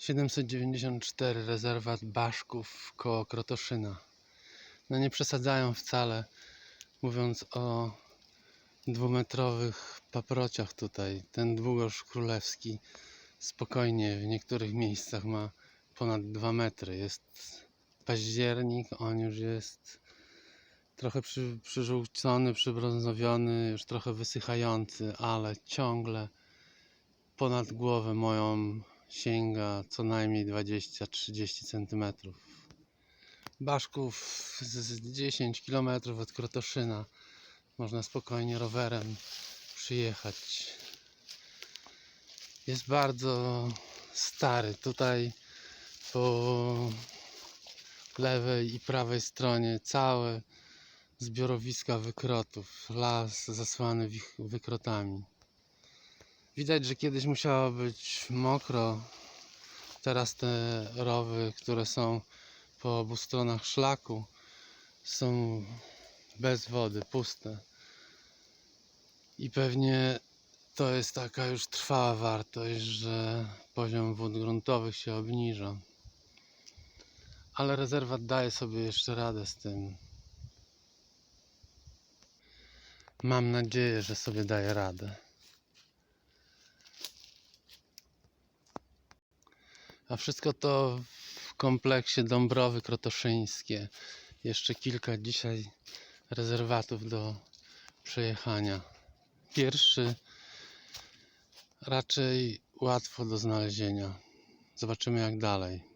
794 rezerwat Baszków koło Krotoszyna. No nie przesadzają wcale, mówiąc o dwumetrowych paprociach tutaj. Ten długoż królewski spokojnie w niektórych miejscach ma ponad 2 metry. Jest październik, on już jest trochę przy, przyżółcony, przybrązowiony, już trochę wysychający, ale ciągle ponad głowę moją sięga co najmniej 20-30 cm. Baszków z z 10 km od Krotoszyna można spokojnie rowerem przyjechać. Jest bardzo stary. Tutaj po lewej i prawej stronie całe zbiorowiska wykrotów. Las zasłany wykrotami. Widać, że kiedyś musiało być mokro. Teraz te rowy, które są po obu stronach szlaku, są bez wody, puste. I pewnie to jest taka już trwała wartość, że poziom wód gruntowych się obniża. Ale rezerwat daje sobie jeszcze radę z tym. Mam nadzieję, że sobie daje radę. A wszystko to w kompleksie Dąbrowy Krotoszyńskie. Jeszcze kilka dzisiaj rezerwatów do przejechania. Pierwszy raczej łatwo do znalezienia. Zobaczymy jak dalej.